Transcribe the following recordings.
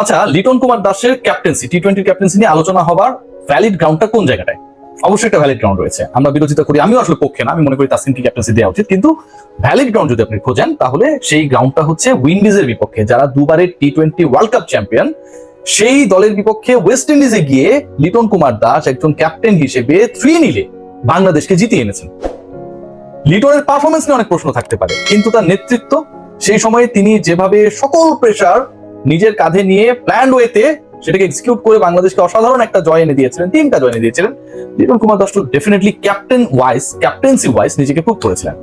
আচ্ছা লিটন কুমার দাসের captaincy T twenty captaincy নিয়ে আলোচনা হবার ভ্যালিড গ্রাউন্ডটা কোন জায়গাটায়? অবশ্যই একটা ভ্যালিড গ্রাউন্ড রয়েছে। আমরা বিরোধিতা করি, আমিও আসলে পক্ষে না, আমি মনে করি তাসকিনকে ক্যাপ্টেন্সি দেওয়া উচিত, কিন্তু ভ্যালিড গ্রাউন্ড যদি আপনি খোঁজেন, তাহলে সেই গ্রাউন্ডটা হচ্ছে উইন্ডিজের বিপক্ষে, যারা দুবারের T twenty world cup champion সেই দলের বিপক্ষে ওয়েস্ট ইন্ডিজে গিয়ে লিটন কুমার দাস একজন ক্যাপ্টেন হিসেবে থ্রি নিলে বাংলাদেশকে জিতিয়ে এনেছেন। লিটনের পারফরমেন্স নিয়ে অনেক প্রশ্ন থাকতে পারে, কিন্তু তার নেতৃত্ব, সেই সময়ে তিনি যেভাবে সকল প্রেশার নিজের কাঁধে নিয়ে প্ল্যান্ড ওয়েতে সেটাকে এক্সিকিউট করে বাংলাদেশকে অসাধারণ একটা জয় এনে দিয়েছিলেন টিমটা জয় এনে দিয়েছিলেন। Liton Kumar Das definitely captain wise captaincy wise নিজেকে প্রুভ করেছিলেন।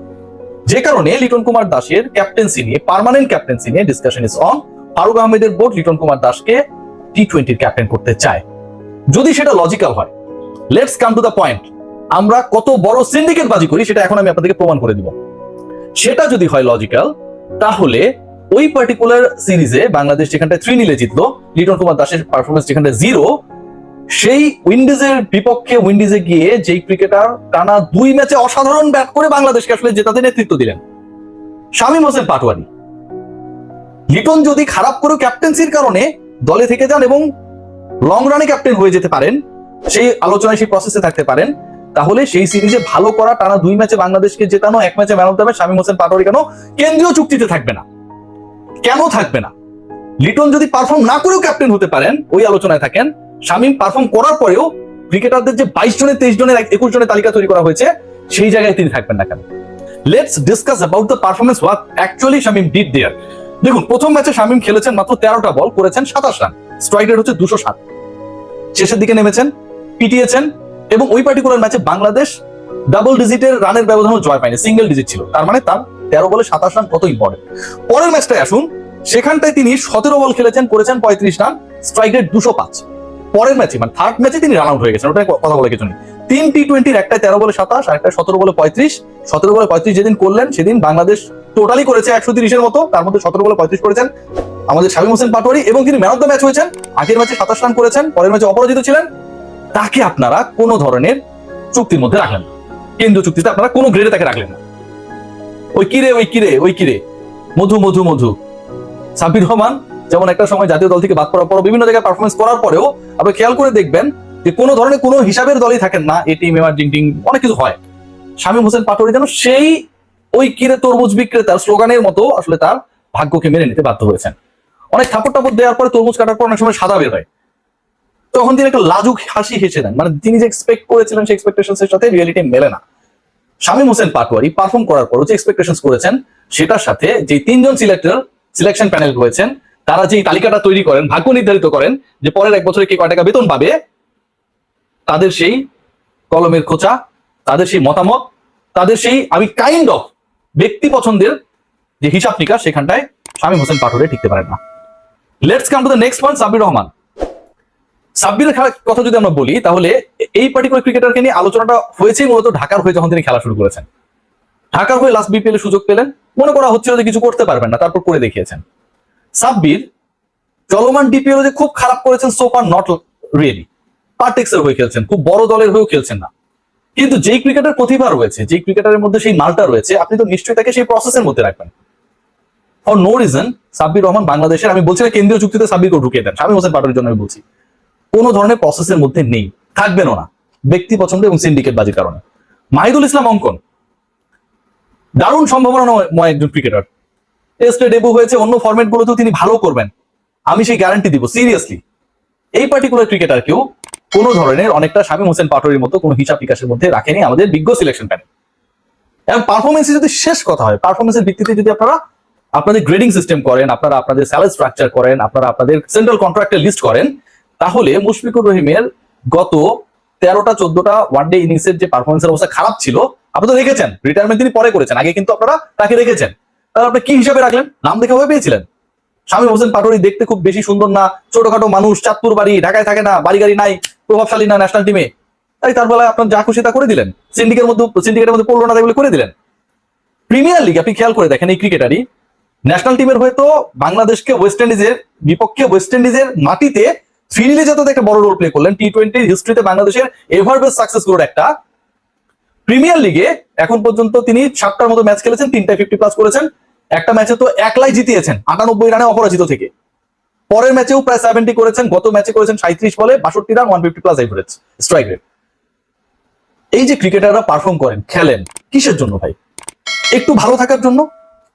যে কারণে লিটন কুমার দাসের ক্যাপ্টেন্সি নিয়ে পার্মানেন্ট ক্যাপ্টেন্সি নিয়ে ডিসকাশন ইস অন ফারুক আহমেদের বোর্ড লিটন কুমার দাসকে টি টোয়েন্টির ক্যাপ্টেন করতে চায়। যদি সেটা লজিক্যাল হয় let's come to the point আমরা কত বড় সিন্ডিকেট বাজি করি, সেটা এখন আমি আপনাদেরকে প্রমাণ করে দিব। সেটা যদি হয় লজিক্যাল তাহলে ওই পার্টিকুলার সিরিজে বাংলাদেশ যেখানটায় থ্রি নিলে জিতলো, লিটন কুমার দাসের পারফরমেন্স যেখানটা জিরো সেই উইন্ডিজের বিপক্ষে উইন্ডিজে গিয়ে যেই ক্রিকেটার টানা দুই ম্যাচে অসাধারণ ব্যাট করে বাংলাদেশকে আসলে জেতাতে নেতৃত্ব দিলেন। শামীম হোসেন পাটোয়ারি। লিটন যদি খারাপ করে ক্যাপ্টেন্সির কারণে দলে থেকে যান এবং লং রানে ক্যাপ্টেন হয়ে যেতে পারেন, সেই আলোচনায়, সেই প্রসেসে থাকতে পারেন, তাহলে সেই সিরিজে ভালো করা টানা দুই ম্যাচে বাংলাদেশকে জেতানো, এক ম্যাচে man of the match Shamim Hossain Patwari কেন কেন্দ্রীয় চুক্তিতে থাকবে না? কেন থাকবে না? লিটন যদি পারফর্ম না করেও ক্যাপ্টেন হতে পারেন, ওই আলোচনায় থাকেন। শামীম পারফর্ম করার পরেও ক্রিকেটারদের যে বাইশ জনের, তেইশ জনের একুশ জনের তালিকা তৈরি করা হয়েছে, সেই জায়গায় তিনি থাকবেন না কেন? Let's discuss about the performance what actually Shamim did there দেখুন, প্রথম ম্যাচে শামীম খেলেছেন মাত্র তেরোটা বল করেছেন সাতাশ রান স্ট্রাইক রেট হচ্ছে দুশো সাত। শেষের দিকে নেমেছেন, পিটিয়েছেন এবং ওই পার্টিকুলার ম্যাচে বাংলাদেশ ডাবল ডিজিটের রানের ব্যবধানও জয় পায়নি সিঙ্গেল ডিজিট ছিল। তার মানে তার তেরো বলে সাতাশ রান কত ইম্পর্টেন্ট পরের ম্যাচটায় আসুন, সেখানটায় তিনি সতেরো বল খেলেছেন, করেছেন পঁয়ত্রিশ রান স্ট্রাইক রেট দুশো পাঁচ। পরের ম্যাচে মানে থার্ড ম্যাচে তিনি রান আউট হয়ে গেছেন ওটা কথা বলে কিছু নেই। তিন টি টোয়েন্টির একটা তেরো বলে সাতাশ, আর একটা সতেরো বলে পঁয়ত্রিশ। সতেরো বলে পঁয়ত্রিশ যেদিন করলেন, সেদিন বাংলাদেশ টোটালি করেছে একশো তিরিশের মতো, তার মধ্যে সতেরো বলে পঁয়ত্রিশ করেছেন আমাদের শামীম হোসেন পাটোয়ারি, এবং তিনি ম্যান অফ দ্য ম্যাচ হয়েছেন। আগের ম্যাচে সাতাশ রান করেছেন, পরের ম্যাচে অপরাজিত ছিলেন। তাকে আপনারা কোনো ধরনের চুক্তির মধ্যে রাখলেন কেন্দ্রীয় চুক্তিতে আপনারা কোনো গ্রেডে তাকে রাখলেন না। ওই কিরে ওই কিরে ওই কিরে? মধু মধু মধু। সাব্বির রহমান, যেমন একটা সময় জাতীয় দল থেকে বাদ পড়ার পর বিভিন্ন জায়গায় পারফরমেন্স করার পরেও আপনি খেয়াল করে দেখবেন যে কোনো ধরনের কোনো হিসাবের দলই থাকেন না। এ টিম এমার ডিং অনেক কিছু হয়। শামীম হোসেন পাটোয়ারি যেন সেই ওই কিরে তরমুজ বিক্রেতার স্লোগানের মতো আসলে তার ভাগ্যকে মেনে নিতে বাধ্য হয়েছেন। অনেক থাপড় টাপড় দেওয়ার পরে তরমুজ কাটার পর অনেক সময় সাদা বের হয়। তখন তিনি একটা লাজুক হাসি হেসে দেন। মানে তিনি যে এক্সপেক্ট করেছিলেন, সেই এক্সপেকটেশন সাথে রিয়েলিটি মেলে না। শামীম হোসেন পাটোয়ারি পারফর্ম করার পর যে এক্সপেকটেশন করেছেন, সেটার সাথে যে তিনজন সিলেক্টর সিলেকশন প্যানেল রয়েছেন, তারা যে তালিকাটা তৈরি করেন, ভাগ্য নির্ধারিত করেন, যে পরের এক বছরে কে কয় টাকা বেতন পাবে, তাদের সেই কলমের খোঁচা, তাদের সেই মতামত, তাদের সেই, আমি কাইন্ড অফ ব্যক্তি পছন্দের যে হিসাব নিকাশ, সেখানটায় শামীম হোসেন পাটোয়ারি টিকতে পারেন না। Let's come to the next point Sabbir Rahman. সাব্বিরের খেলার কথা যদি আমরা বলি, তাহলে এই পার্টিকুলার ক্রিকেটারকে নিয়ে আলোচনাটা হয়েছে মূলত ঢাকার হয়ে যখন তিনি খেলা শুরু করেছেন। ঢাকার হয়ে লাস্ট বিপিএল সুযোগ পেলেন। মনে করা হচ্ছিল যে কিছু করতে পারবেন না, তারপর করে দেখিয়েছেন। সাব্বির চলমান ডিপিএল যে খুব খারাপ করেছেন সোফার নট রিয়েলি পার্টেক্স এর হয়ে খেলছেন, খুব বড় দলের হয়েও খেলছেন না। কিন্তু যেই ক্রিকেটার প্রতিভা রয়েছে, যেই ক্রিকেটারের মধ্যে সেই মালটা রয়েছে, আপনি তো নিশ্চয়ই তাকে সেই প্রসেসের মধ্যে রাখবেন। For no reason Sabbir Rahman বাংলাদেশের, আমি বলছি না কেন্দ্রীয় চুক্তিতে সাব্বিরকে ঢুকিয়ে দেন, স্বামী হোসেন পাটোয়ারির জন্য আমি বলছি। কোনো ধরনের প্রসেসের মধ্যে নেই। থাকবেনও না। ব্যক্তি পছন্দ এবং সিন্ডিকেট বাজির কারণে। মাহিদুল ইসলাম অঙ্কন। দারুণ সম্ভাবনাময় একজন ক্রিকেটার টেস্টে ডেবু হয়েছে, অন্য ফরম্যাট গুলোতেও তিনি ভালো করবেন। আমি সেই গ্যারান্টি দিব সিরিয়াসলি এই পার্টিকুলার ক্রিকেটার ক্রিকেটারকেও কোনো ধরনের অনেকটা শামীম হোসেন পাটোয়ারির মতো কোনো হিসাব বিকাশের মধ্যে রাখেনি আমাদের বিজ্ঞ সিলেকশন প্যানেল এবং পারফরমেন্সে যদি শেষ কথা হয় পারফরমেন্সের ভিত্তিতে যদি আপনারা আপনাদের গ্রেডিং সিস্টেম করেন, আপনারা আপনাদের স্যালারি স্ট্রাকচার করেন, আপনারা আপনাদের সেন্ট্রাল কন্ট্রাক্টের লিস্ট করেন তাহলে মুশফিকুর রহিমের গত তেরোটা, চোদ্দটা ওয়ানডে ইনিংসের যে পারফরমেন্সের অবস্থা খারাপ ছিল, আপনি তো রেখেছেন রিটায়ারমেন্ট তিনি পরে করেছেন, আগে কিন্তু আপনারা তাকে রেখেছেন তাহলে আপনি কি হিসাবে রাখলেন? নাম দেখে ভাবে পেয়েছিলেন। স্বামী হোসেন পাটোয়ারি দেখতে খুব বেশি সুন্দর না, ছোটখাটো মানুষ, চাঁদপুর বাড়ি, ঢাকায় থাকে না, বাড়ি গাড়ি নাই, প্রভাবশালী না ন্যাশনাল টিমে তাই তার বেলায় আপনার যা খুশি তা করে দিলেন। সিন্ডিকের মধ্যে সিন্ডিকেটের মধ্যে পড়ল না তাই বলে করে দিলেন। প্রিমিয়ার লিগ আপনি খেয়াল করে দেখেন এই ক্রিকেটারই ন্যাশনাল টিমের হয়তো বাংলাদেশকে ওয়েস্ট ইন্ডিজের বিপক্ষে ওয়েস্ট ইন্ডিজের মাটিতে ফিনিলে যত একটা বড় রোল প্লে করলেন টি টোয়েন্টির হিস্ট্রিতে বাংলাদেশের এভার বেস্ট সাকসেসগুলোর একটা প্রিমিয়ার লিগে এখন পর্যন্ত তিনি সাতটার মতো ম্যাচ খেলেছেন, তিনটায় ফিফটি প্লাস করেছেন। একটা ম্যাচে তো একলাই জিতিয়েছেন, আটানব্বই রানে অপরাজিত থেকে। পরের ম্যাচেও প্রায় সেভেন্টি করেছেন, গত ম্যাচে করেছেন সাঁত্রিশ বলে বাষট্টি run one fifty plus average strike rate এই যে ক্রিকেটাররা পারফর্ম করেন, খেলেন, কিসের জন্য ভাই? একটু ভালো থাকার জন্য,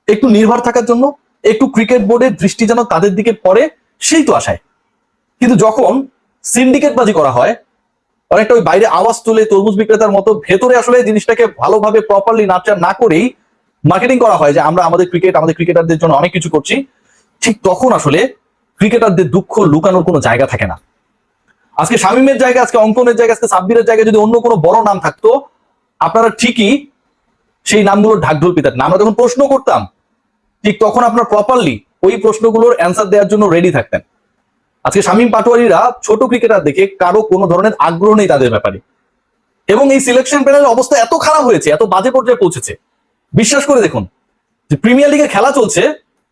একটু নির্ভর থাকার জন্য, একটু ক্রিকেট বোর্ডের দৃষ্টি যেন তাদের দিকে পড়ে, সেই তো আশায়। কিন্তু যখন সিন্ডিকেটবাজি করা হয়, অনেকটা ওই বাইরে আওয়াজ তুলে তরমুজ বিক্রেতার মতো ভেতরে আসলে জিনিসটাকে ভালোভাবে প্রপারলি নার্চার না করেই মার্কেটিং করা হয় যে আমরা আমাদের ক্রিকেট আমাদের ক্রিকেটারদের জন্য অনেক কিছু করছি। ঠিক তখন আসলে ক্রিকেটারদের দুঃখ লুকানোর কোনো জায়গা থাকে না। আজকে শামীমের জায়গায় আজকে অঙ্কনের জায়গায় আজকে সাব্বিরের জায়গায় যদি অন্য কোনো বড় নাম থাকতো, আপনারা ঠিকই সেই নামগুলো ঢাকঢোল পিতাতেন আমরা যখন প্রশ্ন করতাম, ঠিক তখন আপনার প্রপারলি ওই প্রশ্নগুলোর অ্যান্সার দেওয়ার জন্য রেডি থাকতেন। আজকে শামীম পাটোয়ারিরা ছোট ক্রিকেটার দেখে কারও কোনো ধরনের আগ্রহ নেই তাদের ব্যাপারে। এবং এই সিলেকশন প্যানেলের অবস্থা এত খারাপ হয়েছে, এত বাজে পর্যায়ে পৌঁছেছে। বিশ্বাস করে দেখুন, যে প্রিমিয়ার লিগে খেলা চলছে,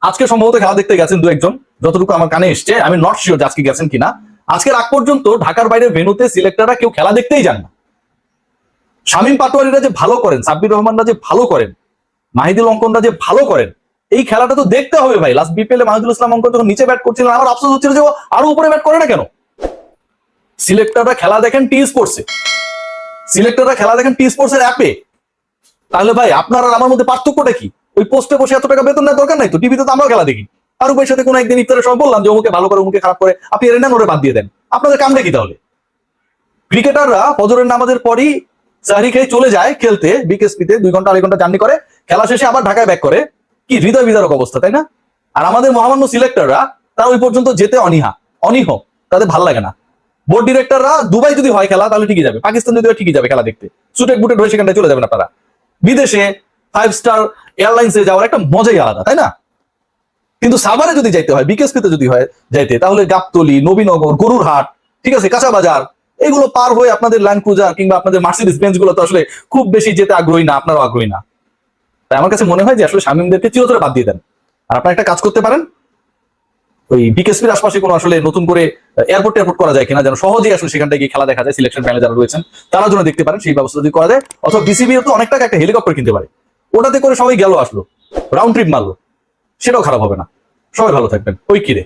আজকে সম্ভবত খেলা দেখতে গেছেন দু একজন, যতটুকু আমার কানে এসছে, আমি নট শিওর আজকে গেছেন কিনা। আজকের আগ পর্যন্ত ঢাকার বাইরে ভেনুতে সিলেক্টররা কেউ খেলা দেখতেই যান না। শামীম পাটোয়ারিরা যে ভালো করেন, সাব্বির রহমানরা যে ভালো করেন, মাহিদুল অঙ্কনরা যে ভালো করেন এই খেলাটা তো দেখতে হবে ভাই। লাস্ট বিপিএল এ মাহিদুল ইসলাম অঙ্কন যখন নিচে ব্যাট করছিলেন, আমার আফসোস হচ্ছিল যে আরও উপরে ব্যাট করে না কেন? সিলেক্টররা খেলা দেখেন টি স্পোর্টসে সিলেক্টররা খেলা দেখেন টি স্পোর্টস এর অ্যাপে তাহলে ভাই, আপনার আর আমার মধ্যে পার্থক্যটা কি? ওই পোস্টে বসে এত টাকা বেতন নেওয়ার দরকার নাই তো? টিভিতে তো আমরাও খেলা দেখি। আর উপরের সাথে কোনো একদিন ইফতারের সময় বললাম যে অমুকে ভালো করে অমুকে খারাপ করে, আপনি এর নেন ওরে বাদ দিয়ে দেন। আপনাদের কাম দেখি তাহলে? ক্রিকেটাররা ফজরের নামাজের পরই সাহারি খেয়ে চলে যায় খেলতে বিকেএসপিতে দুই ঘণ্টা, আড়াই ঘণ্টা জার্নি করে। খেলা শেষে আবার ঢাকায় ব্যাক করে। কি হৃদয় বিদারক অবস্থা, তাই না? আর আমাদের মহামান্য সিলেক্টররা, তারা ওই পর্যন্ত যেতে অনীহা, অনীহ, তাদের ভালো লাগে না। বোর্ড ডিরেক্টররা দুবাই যদি হয় খেলা, তাহলে ঠিকই যাবে। পাকিস্তান যদি ঠিকই যাবে খেলা দেখতে। সুটেড বুটেড হয়ে সেখানটায় চলে যাবেন আপনারা বিদেশে ফাইভ স্টার এয়ারলাইন্সে যাওয়ার একটা মজাই আলাদা, তাই না? কিন্তু সাভারে যদি যাইতে হয় বিকেএসপিতে যদি হয়, যাইতে, তাহলে গাবতলি, নবীনগর গরুর হাট ঠিক আছে, কাঁচা বাজার, এগুলো পার হয়ে আপনাদের ল্যান্ড ক্রুজার কিংবা আপনাদের মার্সিডিস বেঞ্চগুলো তো আসলে খুব বেশি যেতে আগ্রহী না, আপনারও আগ্রহী না। তাই আমার কাছে মনে হয় যে আসলে শামীমদেরকে চিরতরে বাদ দিয়ে দেন। আর আপনার একটা কাজ করতে পারেন, ওই বিকেএসপির আশপাশে কোনো আসলে নতুন করে এয়ারপোর্ট এয়ারপোর্ট করা যায় কিনা, যেন সহজেই আসলে সেখানটায় গিয়ে খেলা দেখা যায় সিলেকশন প্যানেল যারা রয়েছেন, তারা জন্য দেখতে পারেন, সেই ব্যবস্থা যদি করা যায়। অথবা বিসিবি তো অনেক টাকা একটা হেলিকপ্টার কিনতে পারে। ওটাতে করে সবাই গেল, আসলো। রাউন্ড ট্রিপ মারলো। সেটাও খারাপ হবে না। সবাই ভালো থাকবেন। ওই কিরে